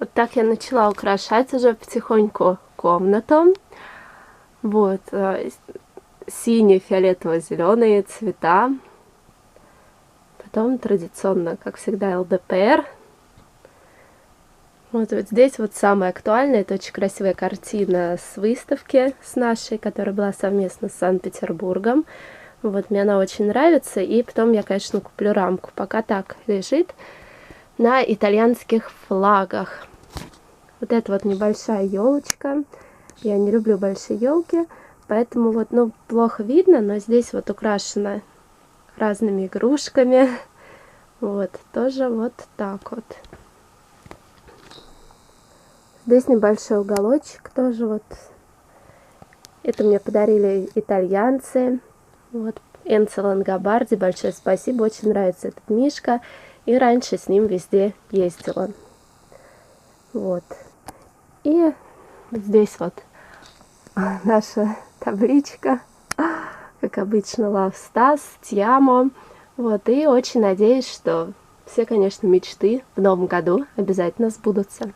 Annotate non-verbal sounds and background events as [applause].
Вот так я начала украшать уже потихоньку комнату. Вот, э, синие, фиолетово-зеленые цвета. Потом традиционно, как всегда, ЛДПР. Вот, вот здесь вот самое актуальное, это очень красивая картина с выставки с нашей, которая была совместно с Санкт-Петербургом. Вот, мне она очень нравится, и потом я, конечно, куплю рамку. Пока так лежит на итальянских флагах. Вот это вот небольшая елочка. Я не люблю большие елки, поэтому вот, ну, плохо видно, но здесь вот украшена разными игрушками. [laughs] Вот, тоже вот так вот. Здесь небольшой уголочек тоже вот. Это мне подарили итальянцы. Вот, Энцо Лангобарди, большое спасибо, очень нравится этот мишка. И раньше с ним везде ездила. Вот. И здесь вот наша табличка, как обычно, Love Stars, Тьямо. Вот, и очень надеюсь, что все, конечно, мечты в новом году обязательно сбудутся.